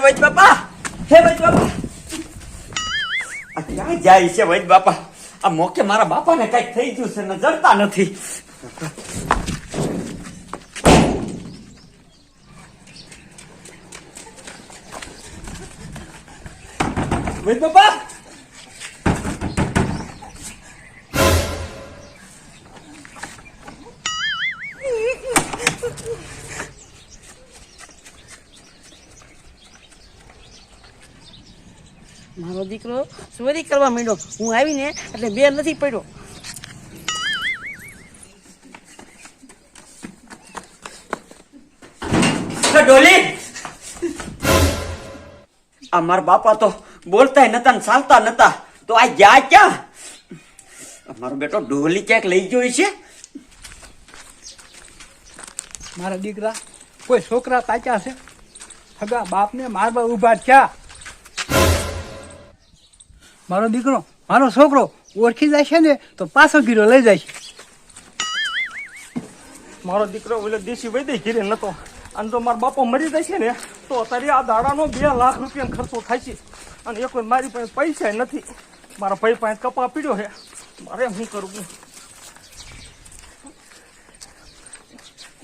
વૈદ બાપા, હે વૈદ બાપા. આ ક્યાં જાય છે વૈદ બાપા? આ મોકે મારા બાપાને કંઈક થઈ ગયું છે નજરતા નથી. વૈદ બાપા દીકરો ચોરી કરવા માંડ્યો. હું આવીને એટલે બે નથી પડ્યો. ડોલી! આ મારા બાપા તો બોલતા નતા ને ચાલતા નતા. તો આ ગયા ક્યાં? મારો બેટો ઢોલી ક્યાંક લઈ ગયો છે મારા દીકરા કોઈ છોકરા તાચા છે? સગા બાપને મારવા ઊભા થયા. મારો દીકરો, મારો છોકરો ઓળખી જાય છે ને તો પાછો ગીરો લઈ જાય મારો દીકરો ઓલો દેશી વૈદ્ય ઘીરે નતો. અને જો મારા બાપો મરી જાય છે ને, તો અત્યારે આ દાડાનો બે લાખ રૂપિયાનો ખર્ચો થાય છે. અને એ કોઈ મારી પાસે પૈસા નથી. મારા ભાઈ પાસે કપા પીડ્યો છે. મારે શું કરવું?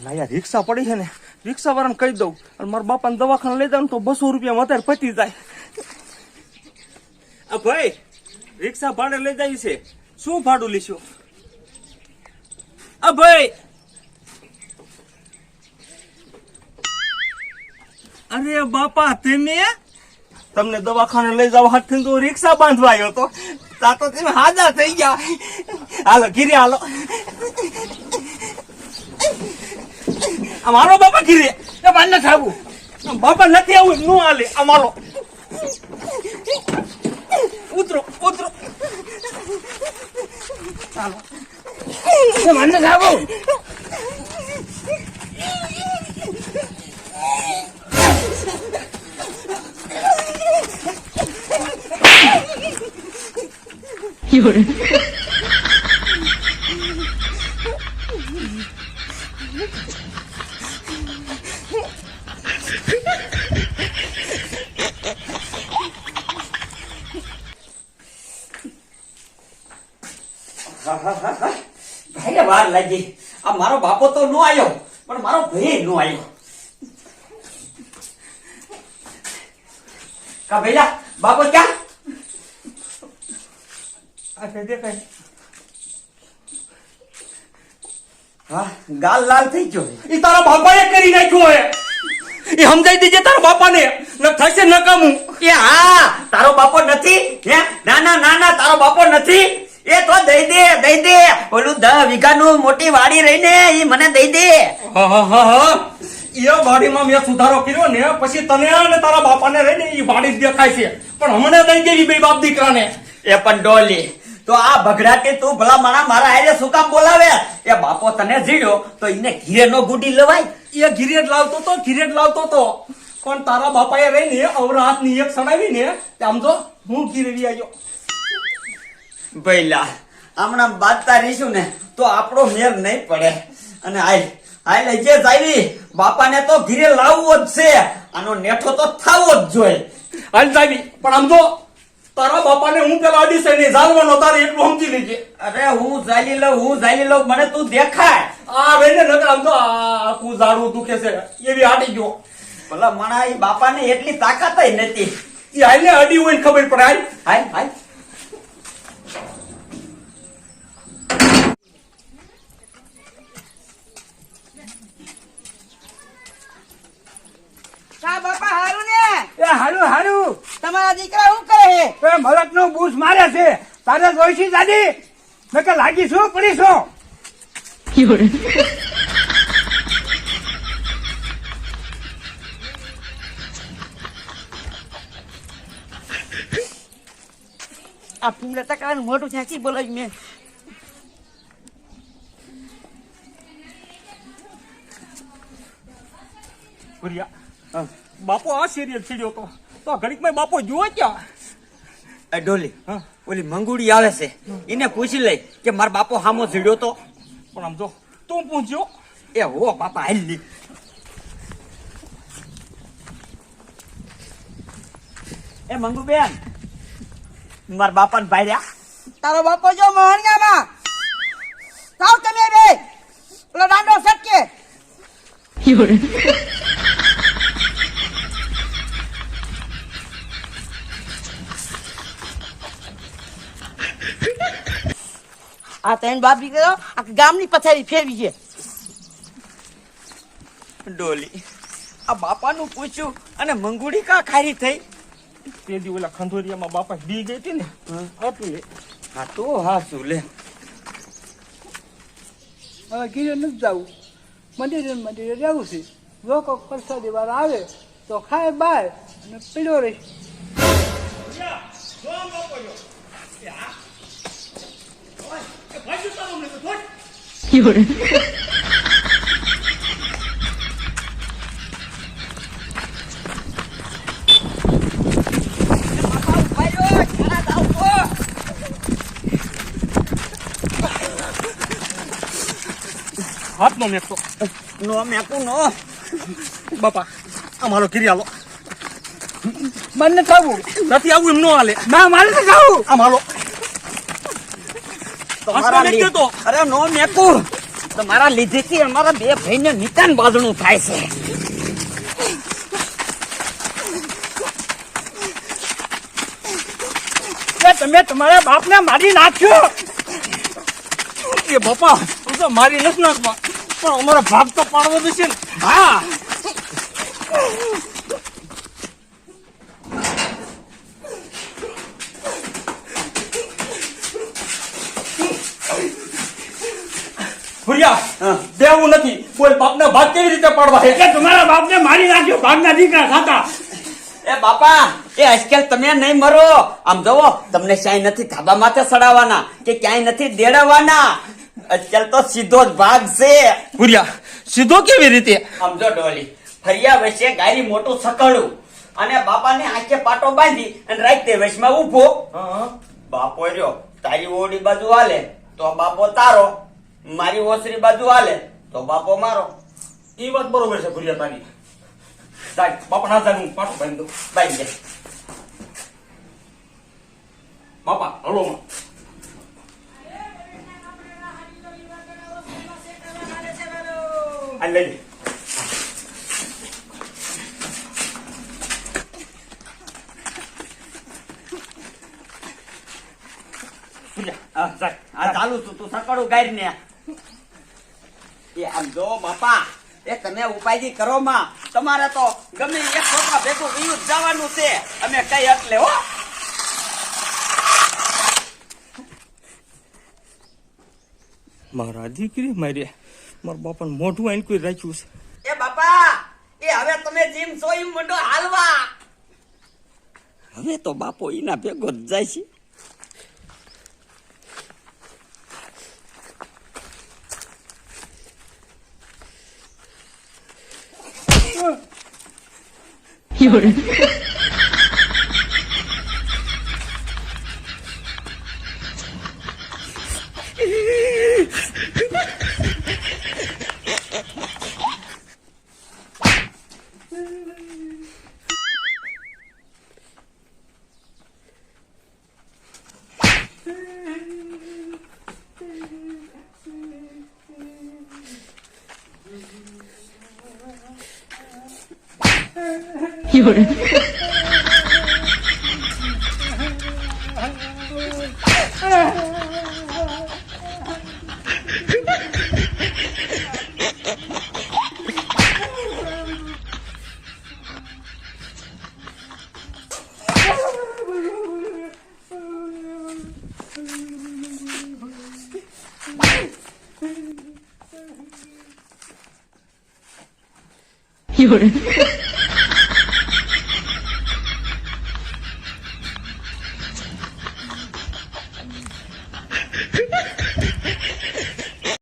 લાયા રિક્ષા પડી છે ને રિક્ષા વાળાને કહી દઉં. અને મારા બાપાને દવાખાને લઈ જાવ તો બસો રૂપિયા વધારે પતી જાય. આ ભાઈ રિક્ષા ભાડે લઈ જાય છે. શું ભાડું લેશો? આ ભાઈ! અરે બાપા તમે તમને દવાખાને લઈ જાવ હાથથી તો રિક્ષા બાંધવાયો હતો તા. તો તમે હાજા થઈ ગયા. હાલો ઘીરે હાલો. અમારો મારો બાપા ઘીરે. એ માન નથી બાપા નથી આવું નું હાલે. આ મારો ઉતરો ઉતરો ચાલો એ માન નથી આવું ભાઈને વાર લાગી. આ મારો બાપો તો નો આવ્યો પણ મારો ભાઈ નો આવ્યો કા ભૈયા બાપો ક્યાં? દેખાય. હા ગાલ લાલ થઈ ગયો. એ તારા બાપાએ કરી નાખ્યો હે એ સમજાઈ દીજે તારા બાપાને. ને થશે નકામું એ હા તારો બાપો નથી. હે ના ના ના ના તારો બાપો નથી. એ તો દઈ દે દઈ દે. ઓલું દસ વીઘાનું મોટી વાડી રહીને એ મને દઈ દે. એ વાડીમાં મેં સુધારો કર્યો ને પછી તને અને તારા બાપાને રહીને એ વાડી દેખાય છે. પણ હમણાં દઈ દેવી બે બાપ દીકરાને. એ પણ ડોલી તો આ ભગડાટી તું ભલા માણા મારા હારે શું કામ બોલાવે? એ બાપો તને જીડ્યો તો એને ઘીરે નો ગુડી લેવાય. એ ઘીરે લાવતો તો ઘીરે લાવતો તો. પણ તારા બાપાએ રહીને અવરાત હાથની એક સડાવીને આમ તો હું ઘીરે વી આવ્યો. ભઈલા હમણાં બાંધતા રહીશું ને તો આપણો મેર નહીં પડે. અને હાલ લઈ જે જાવી બાપાને તો ઘીરે લાવવો જ છે. આનો નેઠો તો થવો જ જોઈએ હાલ જાવી પણ આમ તો તારા બાપાને હું પેલા અડીશ નહીં જાલવાનો તારે એટલું સમજી લેજે. અરે હું જાલી લઉં હું જાલી લઉં મને તું દેખાય. આ રહીને નકર આમ તો આખું ઝાડું દુખે છે એવી આટી ગયો. ભલા માણા એ બાપાને એટલી તાકાત નથી. એ હાલને અડી હોય ખબર પડે હાલ હાય હાલ કા બાપા હારું ને એ હારું હારું. તમારા દીકરા શું કરે છે? એ મલક નો બૂસ મારે છે. તારે જોઈશી દાદી? નકર લાગી શું પડી શું આ ફૂમડા ટકાનું મોટું ત્યાંથી બોલાવી મેં? ભૂરિયા બાપો આ સિરિયલ છેડ્યો તો તો ઘડીકમાં બાપો જુઓ ક્યાં. એ ડોલી ઓલી મંગુડી આવે છે. એને પૂછી લઈ કે મારા બાપો હામો ઝીડ્યો તો. પણ આમ જો તું પૂછ્યો? એ હો બાપા હાલ લી. એ મંગુબેન મારા બાપા ને ભાઈ તારો બાપો જો મોહણિયામાં. સાવ તમે બે. પેલો દાંડો સટકે આ ત્રણ બાપ દીકરો આ ગામની પથારી ફેરવી છે. ડોલી આ બાપાનું પૂછ્યું અને મંગુડી કા ખારી થઈ? તે દી ઓલા ખંધોરિયામાં બાપા બી ગઈ હતી ને હતું લે. હા તો હા શું લે. હવે ઘીરે નથી જવું. મંદિરે મંદિરે જવું છે. લોકો પ્રસાદી વાર આવે તો ખાય બાય અને પીડો રહી. હાથનો મેકતો નો મેકું નો બાપા અમારો ઘીરી હાલો મને થવું નથી આવું એમ નો હાલે ના મારે તો જવું આમ હાલો તમારા અરે નો મેકુ. તમારા લીધેથી અમારા બે ભાઈને નિતાન બાજણું થાય છે. તમે તમારા બાપને મારી નાખ્યો. એ બાપા તું તો મારી નથી નાખવા. પણ અમારા ભાગ તો પાડવો છે ને. હા ભૂરિયા હા. દેવું નથી. કોઈ બાપના ભાગ કેવી રીતે પાડવા છે તમારા બાપને મારી નાખ્યો. ભાગના દીકરા ખાતા એ બાપા એ આજકાલ તમે નહીં મરો. આમ જોવો તમને ક્યાંય નથી ધાબા માથે સડાવવાના કે ક્યાંય નથી દેડાવવાના. આજકાલ તો સીધો જ ભાગ છે. ભૂરિયા સીધો કેવી રીતે? આમ જો ડોલી ફરિયા વચ્ચે ગાડી મોટું સકડું અને બાપાને આંખે પાટો બાંધી અને રાતે વચમાં ઊભો. બાપો રહ્યો તારી ઓડી બાજુ હાલે તો બાપો તારો. મારી ઓસરી બાજુ હાલે તો બાપો મારો. એ વાત બરોબર છે ભૂરિયા તારી. સાહેબ બાપા ના જાણું પાછું ભાઈ દઉં. બાઈ દે બાપા હલો આ લઈ ચાલુ છું તું સકાળું ગાય ને એ આમ જો બાપા એ તમે ઉપાયજી કરો માં. તમારે તો ગમે એક છોકરા ભેગું વિયુદ્ધ જવાનું છે. અમે કઈ એટલે હો. મારા દીકરી મારી મારા બાપા મોઢું આઈને કોઈ રાખ્યું છે? એ બાપા એ હવે તમે જીમ છો એમ મંડો હાલવા. હવે તો બાપો એના ભેગો જ જાય છે. 열. 요래. 요래.